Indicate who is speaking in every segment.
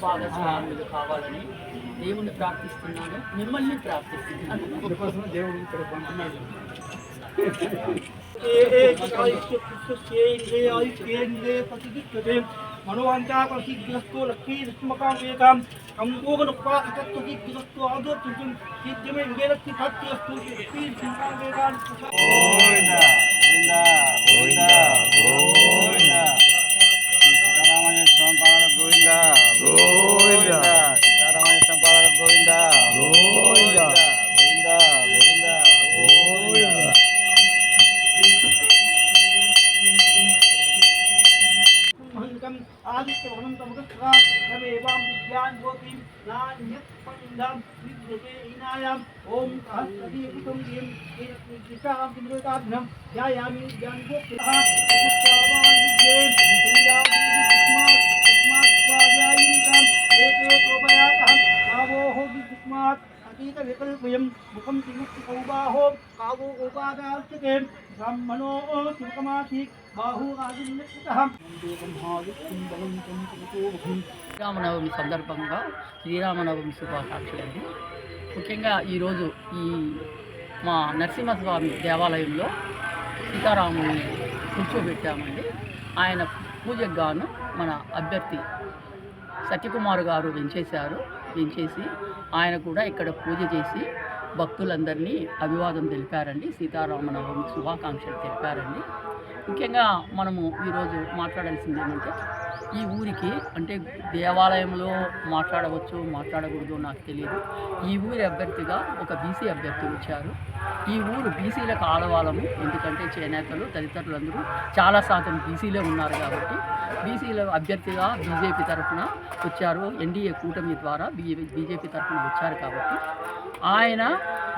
Speaker 1: భాగస్వాములు కావాలని దేవుణ్ణి ప్రార్థిస్తున్నాను మిమ్మల్ని ప్రార్థిస్తున్నాను
Speaker 2: అందుకోసం దేవుడు ఇక్కడ పంపినాడు
Speaker 3: మనోవాంఛాకీగ్రస్తో లక్ష్మీస్మకాం కంబోగనుపాకత్వకీగ్రస్తో ఆదోర్చుం సిద్ధ్యమే విజయలక్ష్మి భక్తియస్తు లక్ష్మీస్మకాం
Speaker 2: గోవింద గోవింద గోవింద గోవింద
Speaker 3: ஓம் சாஸ்திரீ குதும் தீம் திசாம் திமிருதாத்னம் யாயாமி யான் கோப்தாவான் ஜெய் திசாம் विद्युस्मात् अतीतविकल्पयं मुखं त्रिमुक्तिकौबाहो कावो उपादास्यते ब्राह्मणो सुखमासीत् बाहु आदिन्यकृतः
Speaker 1: శ్రీరామనవమి సందర్భంగా శ్రీరామనవమి శుభాకాంక్షలు అండి ముఖ్యంగా ఈరోజు ఈ మా నరసింహస్వామి దేవాలయంలో సీతారాముని కూర్చోబెట్టామండి ఆయన పూజకు గాను మన అభ్యర్థి సత్యకుమార్ గారు వెంచేశారు వెంచేసి ఆయన కూడా ఇక్కడ పూజ చేసి భక్తులందరినీ అభివాదం తెలిపారండి. సీతారామనవమి శుభాకాంక్షలు తెలిపారండి. ముఖ్యంగా మనము ఈరోజు మాట్లాడాల్సింది ఏంటంటే ఈ ఊరికి అంటే దేవాలయంలో మాట్లాడవచ్చు మాట్లాడకూడదు నాకు తెలియదు ఈ ఊరి అభ్యర్థిగా ఒక బీసీ అభ్యర్థి వచ్చారు. ఈ ఊరు బీసీలకు ఆడవాళ్ళము ఎందుకంటే చేనేతలు తదితరులందరూ చాలా శాతం బీసీలే ఉన్నారు కాబట్టి బీసీల అభ్యర్థిగా బీజేపీ తరఫున వచ్చారు. ఎన్డీఏ కూటమి ద్వారా బీజేపీ తరఫున వచ్చారు కాబట్టి ఆయన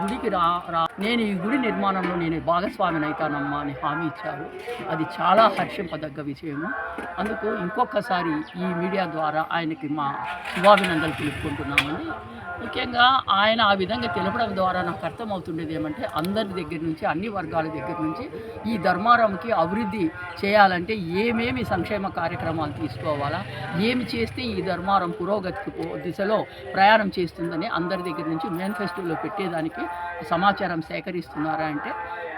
Speaker 1: గుడికి రా రా నేను ఈ గుడి నిర్మాణంలో నేను భాగస్వామిని అవుతానమ్మా అని హామీ ఇచ్చారు. అది చాలా హర్షింపదగ్గ విషయము. అందుకు ఇంకొక ఇంకొకసారి ఈ మీడియా ద్వారా ఆయనకి మా శుభాభినందనలు తెలుపుకుంటున్నామండి. ముఖ్యంగా ఆయన ఆ విధంగా తెలపడం ద్వారా నాకు అర్థమవుతుండేది ఏమంటే అందరి దగ్గర నుంచి అన్ని వర్గాల దగ్గర నుంచి ఈ ధర్మారంకి అభివృద్ధి చేయాలంటే ఏమేమి సంక్షేమ కార్యక్రమాలు తీసుకోవాలా ఏమి చేస్తే ఈ ధర్మారం పురోగతికి దిశలో ప్రయాణం చేస్తుందని అందరి దగ్గర నుంచి మేనిఫెస్టోలో పెట్టేదానికి సమాచారం సేకరిస్తున్నారా అంటే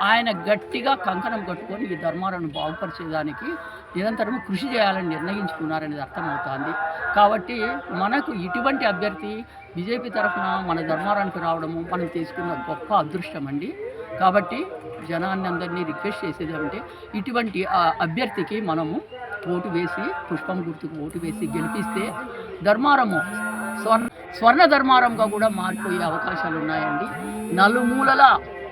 Speaker 1: ఆయన గట్టిగా కంకణం కట్టుకొని ఈ ధర్మాలను బాగుపరిచేదానికి నిరంతరం కృషి చేయాలని నిర్ణయించుకున్నారనేది అర్థమవుతోంది. కాబట్టి మనకు ఇటువంటి అభ్యర్థి బీజేపీ తరఫున మన ధర్మారానికి రావడము మనం తీసుకున్న గొప్ప అదృష్టం అండి. కాబట్టి జనాన్ని అందరినీ రిక్వెస్ట్ చేసేది ఏమంటే ఇటువంటి అభ్యర్థికి మనము ఓటు వేసి పుష్పం గుర్తుకు ఓటు వేసి గెలిపిస్తే ధర్మారము స్వర్ణ స్వర్ణ ధర్మారంగా కూడా మారిపోయే అవకాశాలు ఉన్నాయండి నలుమూలల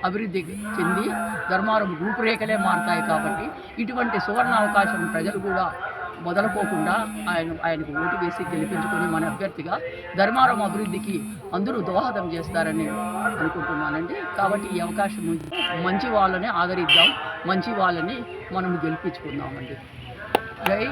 Speaker 1: అభివృద్ధి చెంది ధర్మారం రూపురేఖలే మారుతాయి కాబట్టి ఇటువంటి సువర్ణ అవకాశం ప్రజలు కూడా మొదలుపోకుండా ఆయన ఆయనకు ఓటు వేసి గెలిపించుకొని మన అభ్యర్థిగా ధర్మారం అభివృద్ధికి అందరూ దోహదం చేస్తారని అనుకుంటున్నానండి. కాబట్టి ఈ అవకాశం మంచి వాళ్ళని ఆదరిద్దాం మంచి వాళ్ళని మనం గెలిపించుకుందామండి. జై